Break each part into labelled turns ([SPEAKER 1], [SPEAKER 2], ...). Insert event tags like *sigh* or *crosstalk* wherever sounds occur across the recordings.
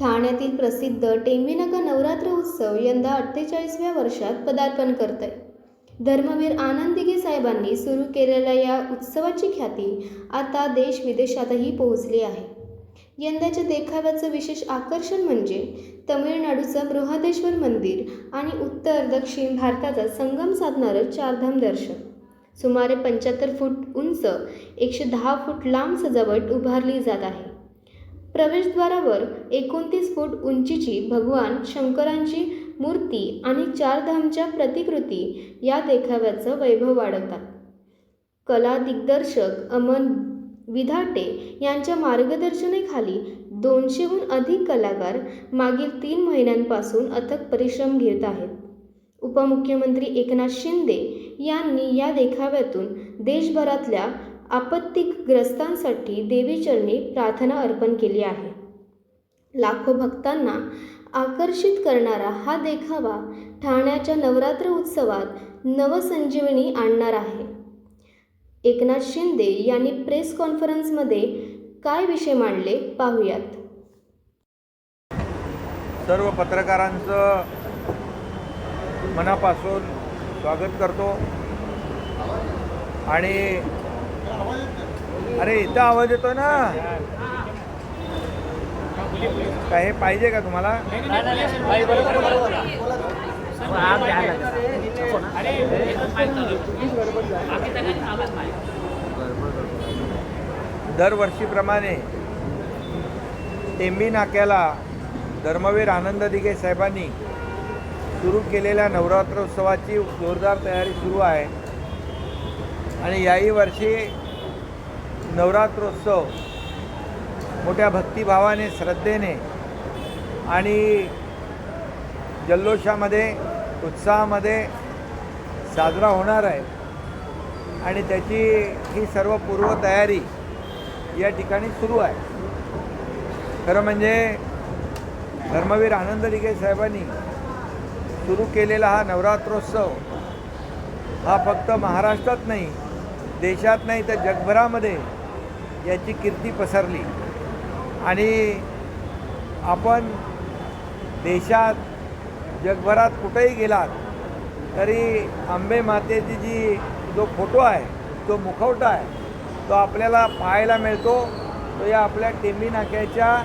[SPEAKER 1] ठाण्यातील प्रसिद्ध टेंबिनका नवरात्र उत्सव यंदा अठ्ठेचाळीसव्या वर्षात पदार्पण करत आहे धर्मवीर आनंदिगे साहेबांनी सुरू केलेल्या या उत्सवाची ख्याती आता देश विदेशातही पोहोचली आहे. यंदाच्या देखाव्याचं विशेष आकर्षण म्हणजे तमिळनाडूचं बृहदेश्वर मंदिर आणि उत्तर दक्षिण भारताचा संगम साधणारं चारधाम दर्शन. सुमारे पंच्याहत्तर फूट उंच एकशे दहा फूट लांब सजावट उभारली जात आहे. प्रवेशद्वारावर एकोणतीस फूट उंचीची भगवान शंकरांची मूर्ती आणि चारधामच्या प्रतिकृती या देखाव्याचं वैभव वाढवतात. कला दिग्दर्शक अमन विधाटे यांच्या मार्गदर्शनेखाली दोनशेहून अधिक कलाकार मागील तीन महिन्यांपासून अथक परिश्रम घेत आहेत. उपमुख्यमंत्री एकनाथ शिंदे यांनी या देखाव्यातून देशभरातल्या आपत्तीग्रस्तांसाठी देवीचरणी प्रार्थना अर्पण केली आहे. लाखो भक्तांना आकर्षित करणारा हा देखावा ठाण्याच्या नवरात्र उत्सवात नवसंजीवनी आणणार आहे. एकनाथ शिंदे यांनी प्रेस कॉन्फरन्समध्ये काय विषय मांडले पाहूयात.
[SPEAKER 2] सर्व पत्रकारांचं मनापासून स्वागत करतो. आणि अरे इथं आवाज येतो ना. काय हे पाहिजे का तुम्हाला? दरवर्षीप्रमाणे टेंबी नाक्याला धर्मवीर आनंद दिघे साहेबांनी सुरू केलेल्या नवरात्रोत्सवाची जोरदार तयारी सुरू आहे. आणि याही वर्षी नवरात्रोत्सव मोठ्या भक्तिभावाने श्रद्धेने आणि जल्लोषामध्ये उत्साहामध्ये साजरा होणार आहे. आणि त्याची ही सर्व पूर्वतयारी या ठिकाणी सुरू आहे. खरं म्हणजे धर्मवीर आनंद लिगे साहेबांनी सुरू केलेला हा नवरात्रोत्सव हा फक्त महाराष्ट्रात नाही देशात नाही तर जगभरामध्ये याची कीर्ती पसरली. आणि आपण देशात जगभरात कुठेही गेलात तरी आंबे मातेची जी जो फोटो आहे जो मुखवटा आहे तो आपल्याला पाहायला मिळतो. तो या आपल्या टेंबी नाक्याच्या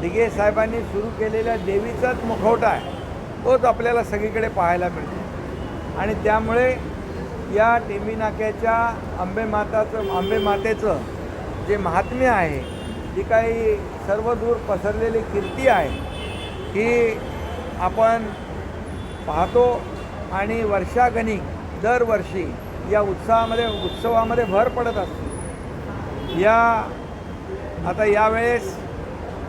[SPEAKER 2] दिघे साहेबांनी सुरू केलेल्या देवीचाच मुखवटा आहे. तोच आपल्याला सगळीकडे पाहायला मिळतो. आणि त्यामुळे या टेंबी नाक्याच्या आंबे माताचं आंबे मातेचं जे महात्म्य आहे जी काही सर्वदूर पसरलेली कीर्ती आहे ही आपण पाहतो आणि वर्षागणिक दरवर्षी या उत्साहामध्ये उत्सवामध्ये भर पडत असते. या आता यावेळेस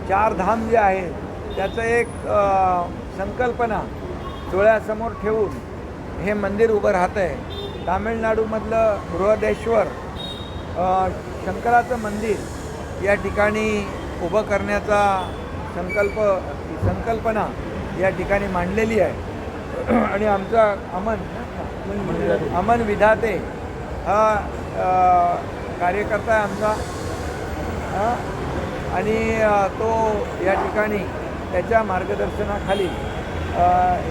[SPEAKER 2] चार धाम जे आहेत त्याचं एक संकल्पना डोळ्यासमोर ठेवून हे मंदिर उभं राहतं आहे तामिळनाडूमधलं बृहदेश्वर शंकराचं मंदिर या ठिकाणी उभं करण्याचा संकल्प संकल्पना या ठिकाणी मांडलेली आहे. आणि आमचा अमन अमन विधाते हा कार्यकर्ता आहे आमचा. आणि तो या ठिकाणी त्याच्या मार्गदर्शनाखाली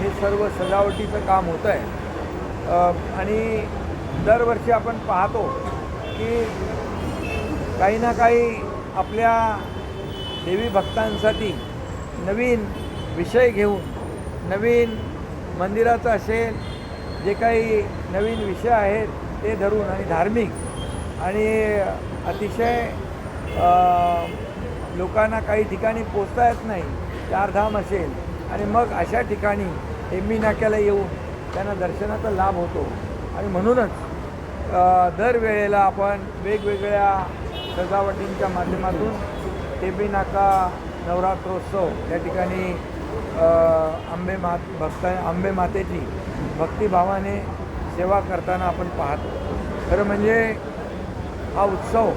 [SPEAKER 2] हे सर्व सजावटीचं काम होतं आहे आणि दरवर्षी आपण पाहतो की काही ना काही आपल्या देवी भक्तांसाठी नवीन विषय घेऊन नवीन मंदिराचं असेल जे काही नवीन विषय आहेत ते धरून आणि धार्मिक आणि अतिशय लोकांना काही ठिकाणी पोचता येत नाही चारधाम असेल आणि मग अशा ठिकाणी एम्मी नाक्याला येऊन त्यांना दर्शनाचा लाभ होतो. आणि म्हणूनच दरवेळेला आपण वेगवेगळ्या सजावटींच्या माध्यमातून टेबी नाका नवरात्रोत्सव या ठिकाणी आंबे मात भक्ता आंबे मातेची भक्तिभावाने सेवा करताना आपण पाहतो. खरं म्हणजे हा उत्सव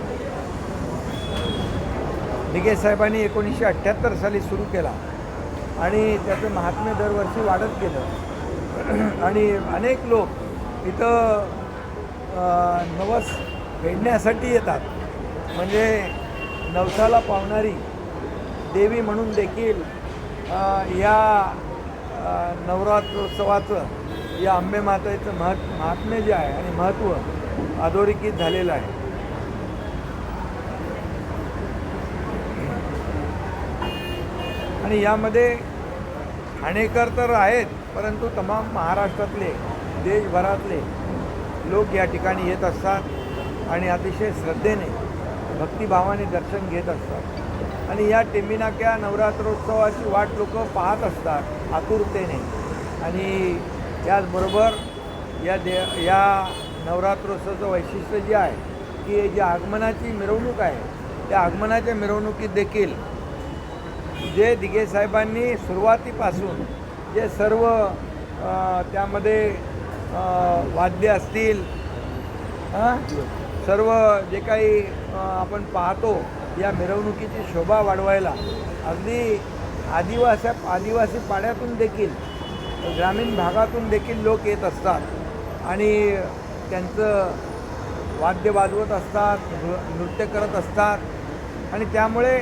[SPEAKER 2] दिघे साहेबांनी एकोणीसशे अठ्ठ्याहत्तर साली सुरू केला. आणि त्याचं महात्म्य दरवर्षी वाढत गेलं. *clears throat* आणि अनेक लोक इथं नवस फेडण्यासाठी येतात. म्हणजे नवसाला पावणारी देवी म्हणून देखील या नवरात्रोत्सवाचं या आंबे मातेचं महत् महात्म्य जे आहे आणि महत्त्व अधोरेखित झालेलं आहे. आणि यामध्ये ठाणेकर तर आहेत. परंतु तमाम महाराष्ट्रातले देशभरातले लोक या ठिकाणी येत असतात आणि अतिशय श्रद्धेने भक्तिभावाने दर्शन घेत असतात. आणि या टेंबिनाक्या नवरात्रोत्सवाची वाट लोक पाहत असतात आतुरतेने. आणि त्याचबरोबर या दे या नवरात्रोत्सवाचं वैशिष्ट्य जे आहे की जी आगमनाची मिरवणूक आहे त्या आगमनाच्या मिरवणुकीत देखील जे दिघे साहेबांनी सुरुवातीपासून जे सर्व त्यामध्ये वाद्य असतील हां सर्व जे काही आपण पाहतो या मिरवणुकीची शोभा वाढवायला अगदी आदिवासी आदिवासी पाड्यातून देखील ग्रामीण भागातून देखील लोक येत असतात आणि त्यांचं वाद्य वाजवत असतात नृ नृत्य करत असतात आणि त्यामुळे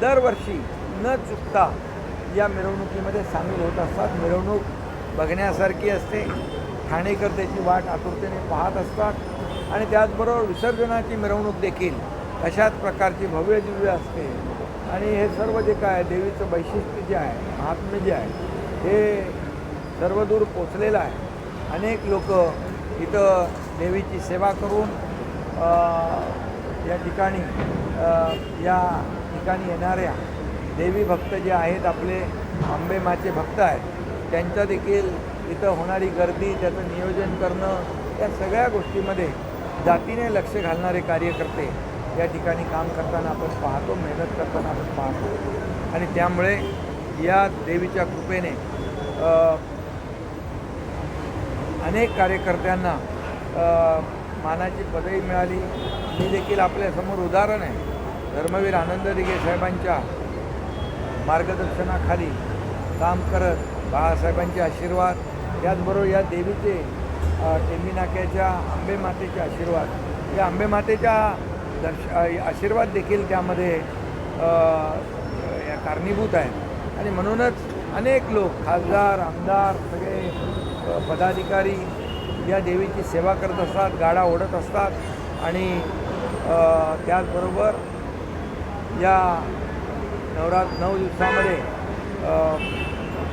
[SPEAKER 2] दरवर्षी न चुकता या मिरवणुकीमध्ये सामील होत असतात. मिरवणूक बघण्यासारखी असते. ठाणेकर त्याची वाट आतुरतेने पाहत असतात. आणि त्याचबरोबर विसर्जनाची मिरवणूक देखील अशाच प्रकारची भव्य दिव्य असते. आणि हे सर्व जे काय देवीचं वैशिष्ट्य जे आहे महात्म्य जे आहे हे सर्वदूर पोचलेलं आहे. अनेक लोक इथं देवीची सेवा करून या ठिकाणी या ठिकाणी येणाऱ्या देवी भक्त जे आहेत आपले अंबेमाचे भक्त आहेत त्यांच्या देखील इथं होणारी गर्दी त्याचं नियोजन करणं या सगळ्या गोष्टीमध्ये जातीने लक्ष घालणारे कार्यकर्ते या ठिकाणी काम करताना आपण पाहतो मेहनत करताना आपण पाहतो. आणि त्यामुळे या देवीच्या कृपेने अनेक कार्यकर्त्यांना मानाची पदवी मिळाली. मी देखील आपल्यासमोर उदाहरण आहे. धर्मवीर आनंद दिघे साहेबांच्या मार्गदर्शनाखाली काम करत बाळासाहेबांचे आशीर्वाद त्याचबरोबर या देवीचे टेंबीनाक्याच्या आंबे मातेचे आशीर्वाद. या आंबे मातेच्या दर्श आशीर्वाद देखील त्यामध्ये या कारणीभूत आहेत. आणि म्हणूनच अनेक लोक खासदार आमदार सगळे पदाधिकारी या देवीची सेवा करत असतात गाडा ओढत असतात. आणि त्याचबरोबर या नवरात नऊ दिवसामध्ये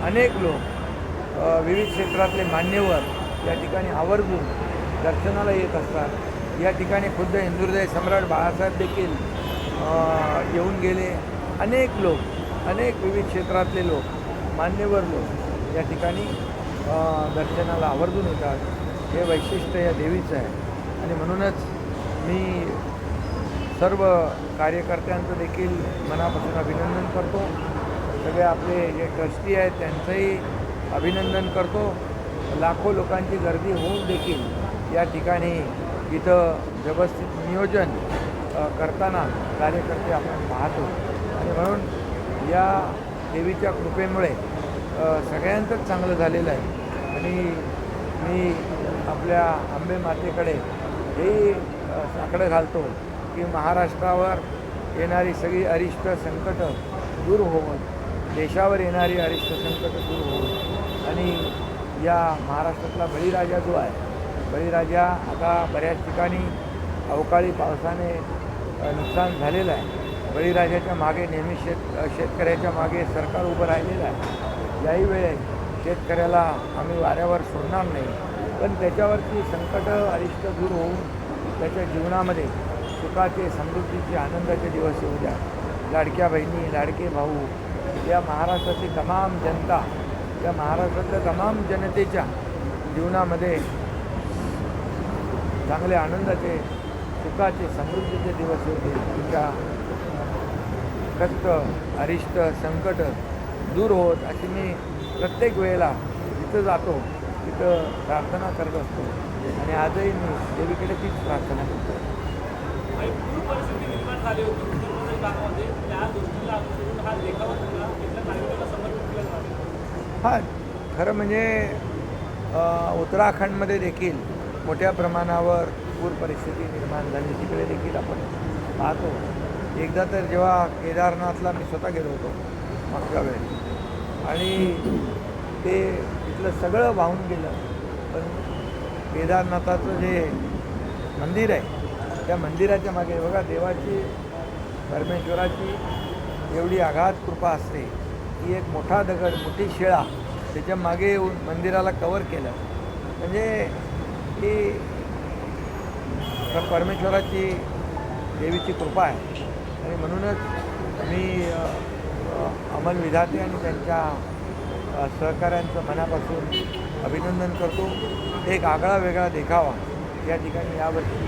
[SPEAKER 2] अनेक लोक विविध क्षेत्रातले मान्यवर या ठिकाणी आवर्जून दर्शनाला येत असतात. या ठिकाणी खुद्द हिंदुहृदय सम्राट बाळासाहेब देखील येऊन गेले. अनेक लोक अनेक विविध क्षेत्रातले लोक मान्यवर लोक या ठिकाणी दर्शनाला आवर्जून येतात. हे वैशिष्ट्य या देवीचं आहे. आणि म्हणूनच मी सर्व कार्यकर्त्यांचं देखील मनापासून अभिनंदन करतो. सगळे आपले जे ट्रस्टी आहेत त्यांचंही अभिनंदन करतो. लाखो लोकांची गर्दी होऊन देखील या ठिकाणी इथं व्यवस्थित नियोजन करताना कार्यकर्ते आपण पाहतो. आणि म्हणून या देवीच्या कृपेमुळे सगळ्यांचंच चांगलं झालेलं आहे. आणि मी आपल्या आंबे मातेकडे हे साकडं घालतो. की महाराष्ट्रावर येणारी सगळी अरिष्ट संकटं दूर होऊन देशावर येणारी अरिष्ट संकटं दूर होऊन आणि या महाराष्ट्रातला बळीराजा जो आहे बळीराजा आता बऱ्याच ठिकाणी अवकाळी पावसाने नुकसान झालेलं आहे. बळीराजाच्या मागे नेहमी शेत शेतकऱ्याच्या मागे सरकार उभं राहिलेलं आहे. याही वेळेस शेतकऱ्याला आम्ही वाऱ्यावर सोडणार नाही. पण त्याच्यावरती संकटं अरिष्ट दूर होऊन त्याच्या जीवनामध्ये सुखाचे समृद्धीचे आनंदाचे दिवस येऊ द्या. लाडक्या बहिणी लाडके भाऊ या महाराष्ट्रातली तमाम जनता या महाराष्ट्रातल्या तमाम जनतेच्या जीवनामध्ये चांगले आनंदाचे सुखाचे समृद्धीचे दिवस येऊ दे. तुमच्या कष्ट अरिष्ट संकट दूर होत अशी मी प्रत्येक वेळेला जिथं जातो तिथं प्रार्थना करत असतो. आणि आजही मी देवीकडे तीच प्रार्थना करतो.
[SPEAKER 3] हा
[SPEAKER 2] खरं म्हणजे उत्तराखंडमध्ये देखील मोठ्या प्रमाणावर पूर परिस्थिती निर्माण झाली. तिकडे देखील आपण पाहतो. एकदा तर जेव्हा केदारनाथला मी स्वतः गेलो होतो मागच्या वेळेस. आणि ते तिथलं सगळं वाहून गेलं. पण केदारनाथाचं जे मंदिर आहे त्या मंदिराच्या मागे. बघा देवाची परमेश्वराची एवढी आघात कृपा असते. की एक मोठा दगड मोठी शिळा त्याच्यामागे येऊन मंदिराला कवर केलं. म्हणजे ही परमेश्वराची देवीची कृपा आहे. आणि म्हणूनच मी अमल विधाते आणि त्यांच्या सहकाऱ्यांचं मनापासून अभिनंदन करतो. एक आगळा वेगळा देखावा या ठिकाणी यावर्षी.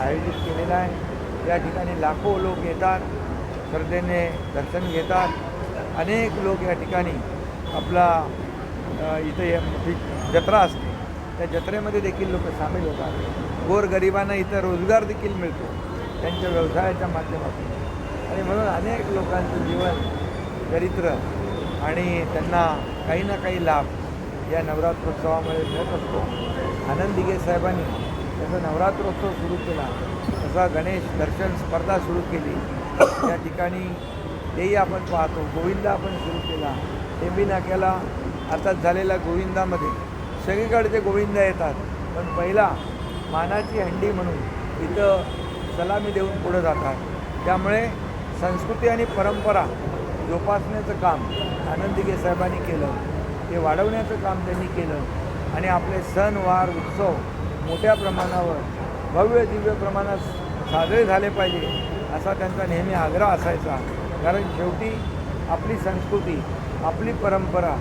[SPEAKER 2] आयोजित केलेला आहे. या ठिकाणी लाखो लोक येतात श्रद्धेने दर्शन घेतात. अनेक लोक या ठिकाणी आपला इथे इथं मोठी जत्रा असते. त्या जत्रेमध्ये देखील लोक सामील होतात. गोरगरिबांना इथं रोजगार देखील मिळतो त्यांच्या व्यवसायाच्या माध्यमातून. आणि म्हणून अनेक लोकांचं जीवन चरित्र आणि त्यांना काही ना काही लाभ या नवरात्रोत्सवामुळे मिळत असतो. आनंद साहेबांनी जसं नवरात्रोत्सव सुरू केला. तसा गणेश दर्शन स्पर्धा सुरू केली. त्या ठिकाणी तेही आपण पाहतो गोविंदा आपण सुरू केला. टेंबी नाक्याला आता झालेल्या गोविंदामध्ये. सगळीकडचे गोविंदा येतात. पण पहिला मानाची हंडी म्हणून इथं सलामी देऊन पुढं जातात. त्यामुळे संस्कृती आणि परंपरा जोपासण्याचं काम आनंदगे साहेबांनी केलं. ते वाढवण्याचं काम त्यांनी केलं. आणि आपले सण वार उत्सव मोठ्या प्रमाणावर भव्य दिव्य प्रमाणात साजरे झाले पाहिजे असा त्यांचा नेहमी आग्रह असायचा. कारण शेवटी आपली संस्कृती आपली परंपरा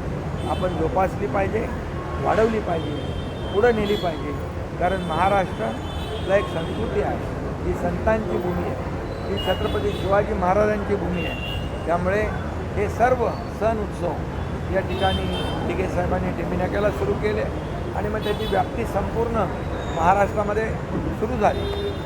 [SPEAKER 2] आपण जोपासली पाहिजे वाढवली पाहिजे पुढं नेली पाहिजे. कारण महाराष्ट्राला एक संस्कृती आहे. ही संतांची भूमी आहे. ही छत्रपती शिवाजी महाराजांची भूमी आहे. त्यामुळे हे सर्व सण उत्सव या ठिकाणी दिघे साहेबांनी टिंबिनाक्याला सुरू केले आणि मग त्याची व्याप्ती संपूर्ण महाराष्ट्रामध्ये सुरू झाली.